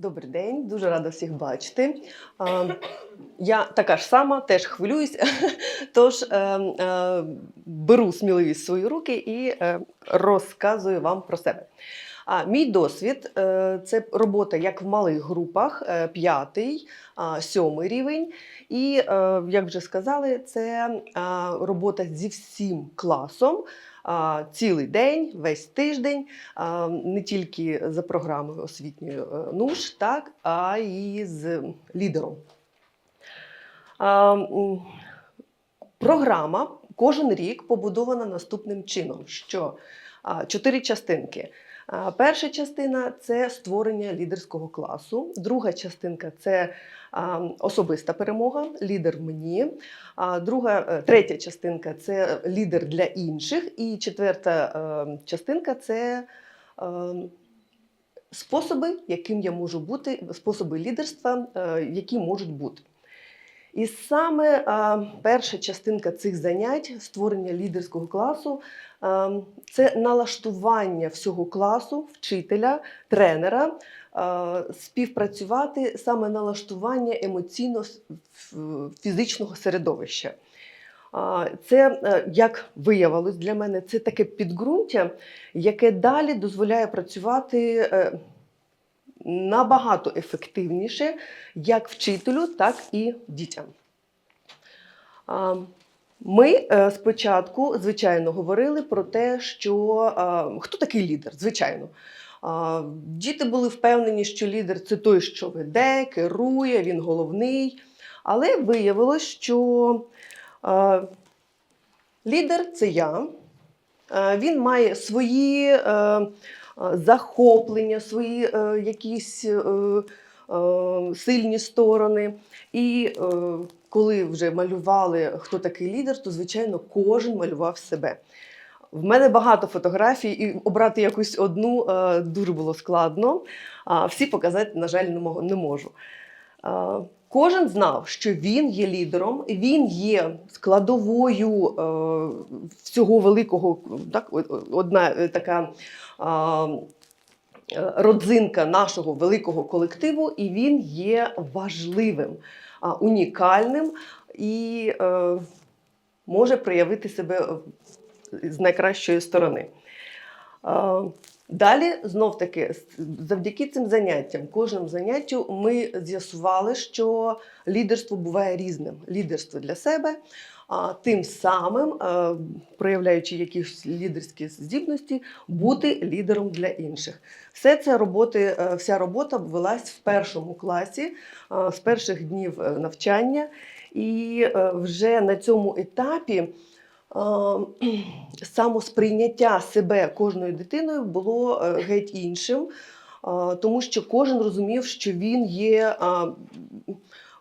Добрий день, дуже рада всіх бачити. Я така ж сама, теж хвилююсь, тож е, е, беру сміливість в свої руки і е, розказую вам про себе. А, мій досвід е, це робота як в малих групах, е, п'ятий, сьомий рівень. І, е, як вже сказали, це робота зі всім класом. Цілий день, весь тиждень, не тільки за програмою освітньої НУШ, так, а й з лідером. Програма кожен рік побудована наступним чином: що чотири частинки. Перша частина це створення лідерського класу. Друга частинка це особиста перемога, лідер в мені. Друга, е, третя частинка це лідер для інших. І четверта е, частинка це е, способи, яким я можу бути, способи лідерства, які можуть бути. І саме а, перша частинка цих занять створення лідерського класу а, це налаштування всього класу, вчителя, тренера, а, співпрацювати саме налаштування емоційно-фізичного середовища. Це, е, як виявилось для мене, це таке підґрунтя, яке далі дозволяє працювати е, набагато ефективніше як вчителю, так і дітям. Ми е, спочатку, звичайно, говорили про те, що хто такий лідер, звичайно. Діти були впевнені, що лідер це той, що веде, керує, він головний. Але виявилось, що лідер це я. Він має свої е, захоплення, свої е, якісь е, е, сильні сторони. І е, коли вже малювали, хто такий лідер, то звичайно кожен малював себе. В мене багато фотографій, і обрати якусь одну е, дуже було складно. Всі показати, на жаль, не можу. Кожен знав, що він є лідером, він є складовою е, всього великого, так, одна е, така е, родзинка нашого великого колективу, і він є важливим, унікальним і е, може проявити себе з найкращої сторони. Далі, знов таки, завдяки цим заняттям, кожному заняттю ми з'ясували, що лідерство буває різним. Лідерство для себе, тим самим, е, проявляючи якісь лідерські здібності, бути лідером для інших. Все це роботи, е, вся робота велась в першому класі е, з перших днів навчання, і вже на цьому етапі. Е, самосприйняття себе кожною дитиною було е, геть іншим, е, тому що кожен розумів, що він є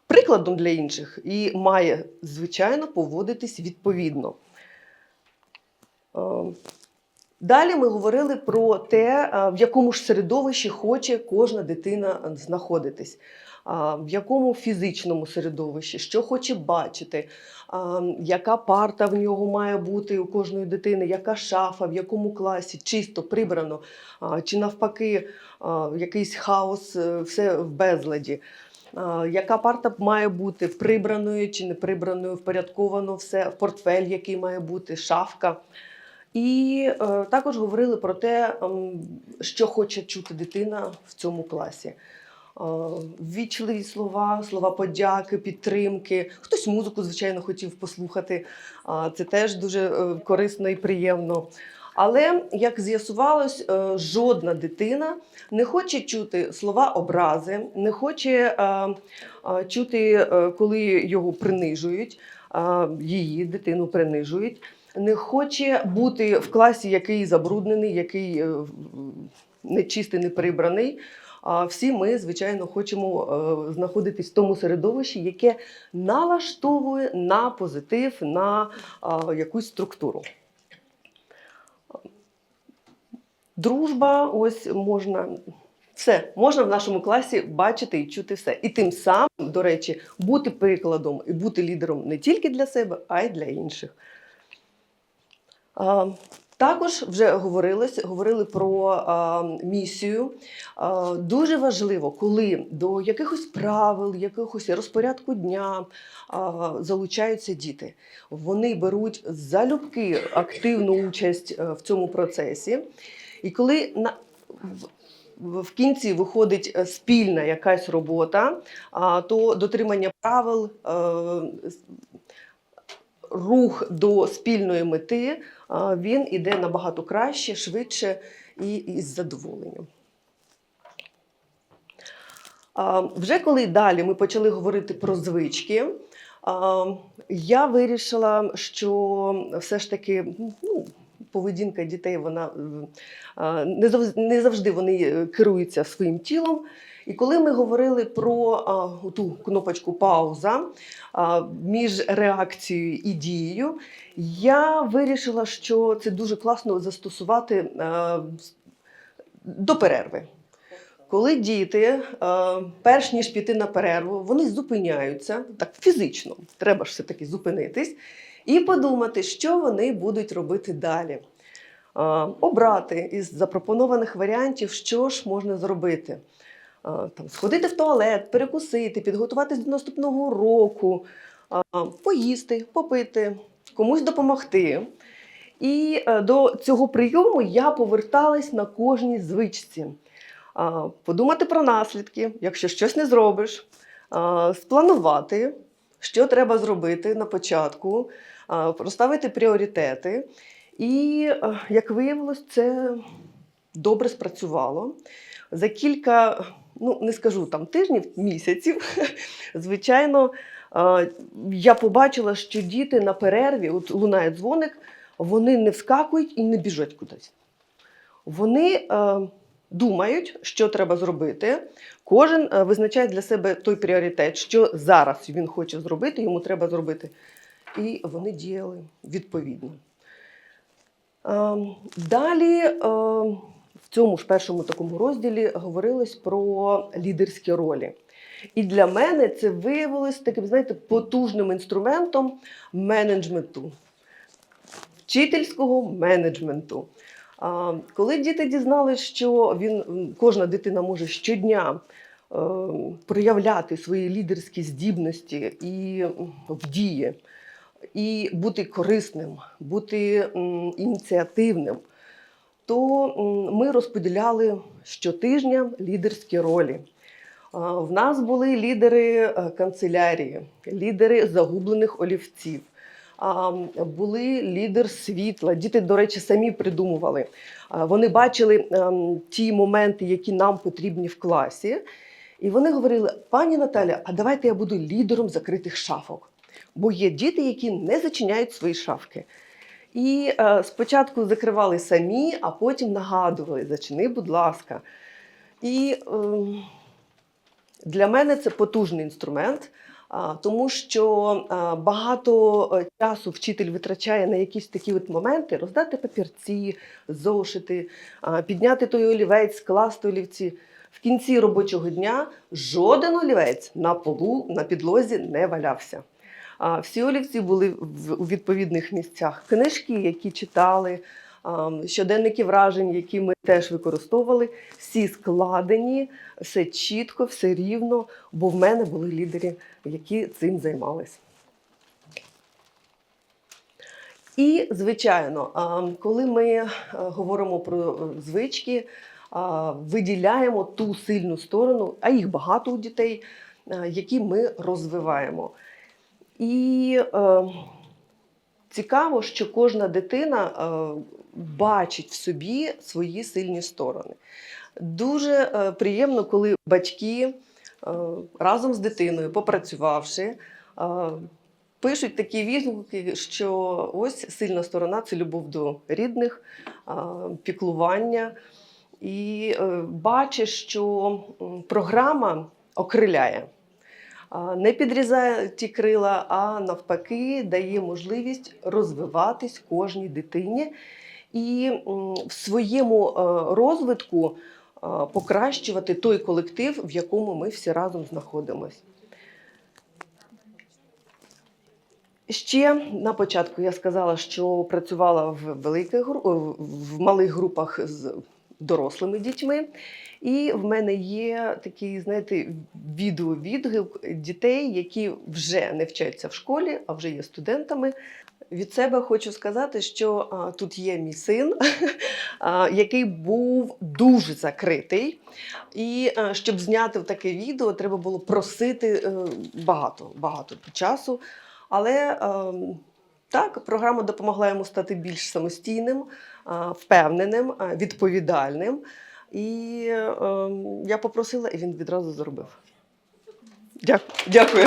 прикладом для інших і має, звичайно, поводитись відповідно. Далі ми говорили про те, в якому ж середовищі хоче кожна дитина знаходитись, в якому фізичному середовищі, що хоче бачити, яка парта в нього має бути у кожної дитини, яка шафа, в якому класі, чисто прибрано, чи навпаки, якийсь хаос, е, все в безладі. Яка парта має бути прибраною чи не прибраною, впорядковано все, портфель, який має бути, шафка. І е, також говорили про те, ем, що хоче чути дитина в цьому класі. Е, Ввічливі слова, слова подяки, підтримки. Хтось музику, звичайно, хотів послухати. Це теж дуже е, корисно і приємно. Але, як з'ясувалось, е, жодна дитина не хоче чути слова образи, не хоче е, е, чути, е, коли його принижують, е, її дитину принижують не хоче бути в класі, який забруднений, який е, нечистий, не прибраний. А всі ми, звичайно, хочемо е, знаходитись в тому середовищі, яке налаштовує на позитив, на якусь структуру. Дружба, ось можна. Все, можна в нашому класі бачити і чути все. І тим самим, до речі, бути прикладом і бути лідером не тільки для себе, а й для інших. А, Також вже говорилось, говорили про а, місію. А, дуже важливо, коли до якихось правил, якихось розпорядку дня а, залучаються діти. Вони беруть залюбки активну участь е, в цьому процесі. І коли на в- в кінці виходить е, спільна якась робота, а, то дотримання правил, е, с- рух до спільної мети, він іде набагато краще, швидше і із задоволенням. Вже коли далі ми почали говорити про звички, я вирішила, що все ж таки ну, поведінка дітей вона не завжди, вони е, керуються своїм тілом. І коли ми говорили про а, ту кнопочку пауза а, між реакцією і дією, я вирішила, що це дуже класно застосувати а, до перерви. Коли діти, перш ніж піти на перерву, вони зупиняються так фізично, треба ж все-таки зупинитись і подумати, що вони будуть робити далі. Обрати із запропонованих варіантів, що ж можна зробити. Там, сходити в туалет, перекусити, підготуватись до наступного уроку, е, поїсти, попити, комусь допомогти. І е, до цього прийому я поверталась на кожній звичці. Подумати про наслідки, якщо щось не зробиш, спланувати, що треба зробити на початку, а, розставити пріоритети. І, е, як виявилось, це добре спрацювало. За кілька, ну не скажу там тижнів, місяців, звичайно, я побачила, що діти на перерві, от лунає дзвоник, вони не вскакують і не біжать кудись. Вони думають, що треба зробити. Кожен визначає для себе той пріоритет, що зараз він хоче зробити, йому треба зробити. І вони діяли відповідно. Далі в цьому ж першому такому розділі говорилось про лідерські ролі. І для мене це виявилось таким, знаєте, потужним інструментом менеджменту, вчительського менеджменту. Коли діти дізналися, що він, кожна дитина може щодня е, проявляти свої лідерські здібності і м, в дії, і бути корисним, бути ініціативним, то ми розподіляли щотижня лідерські ролі. В нас були лідери е, канцелярії, лідери загублених олівців, були лідер світла. Діти, до речі, самі придумували. Вони бачили ті моменти, які нам потрібні в класі. І вони говорили: пані Наталя, а давайте я буду лідером закритих шафок. Бо є діти, які не зачиняють свої шафки. І е, спочатку закривали самі, а потім нагадували: зачини, будь ласка. І ем, для мене це потужний інструмент, а, тому що а, багато е, часу вчитель витрачає на якісь такі от моменти: роздати папірці, зошити, а, підняти той олівець, скласти олівці. В кінці робочого дня жоден олівець на полу, на підлозі не валявся. Всі олівці були у відповідних місцях. Книжки, які читали, щоденники вражень, які ми теж використовували, всі складені, все чітко, все рівно, бо в мене були лідери, які цим займалися. І, звичайно, коли ми е, говоримо про е, звички, виділяємо ту сильну сторону, а їх багато у дітей, е, які ми розвиваємо. І е, цікаво, що кожна дитина е, бачить в собі свої сильні сторони. Дуже е, приємно, коли батьки е, разом з дитиною, попрацювавши, е, пишуть такі відгуки, що ось сильна сторона це любов до рідних, е, піклування. І е, бачиш, що програма окриляє. Не підрізає ті крила, а навпаки дає можливість розвиватись кожній дитині і в своєму е, розвитку е, покращувати той колектив, в якому ми всі разом знаходимося. Ще на початку я сказала, що працювала в великих в малих групах з дорослими дітьми. І в мене є такий, знаєте, відеовідгук дітей, які вже не вчаться в школі, а вже є студентами. Від себе хочу сказати, що а, тут є мій син, а, який був дуже закритий. І а, щоб зняти таке відео, треба було просити е, багато, багато часу. Але ем, так, програма допомогла йому стати більш самостійним, а, впевненим, відповідальним. І ем, я попросила, і він відразу зробив. Дякую.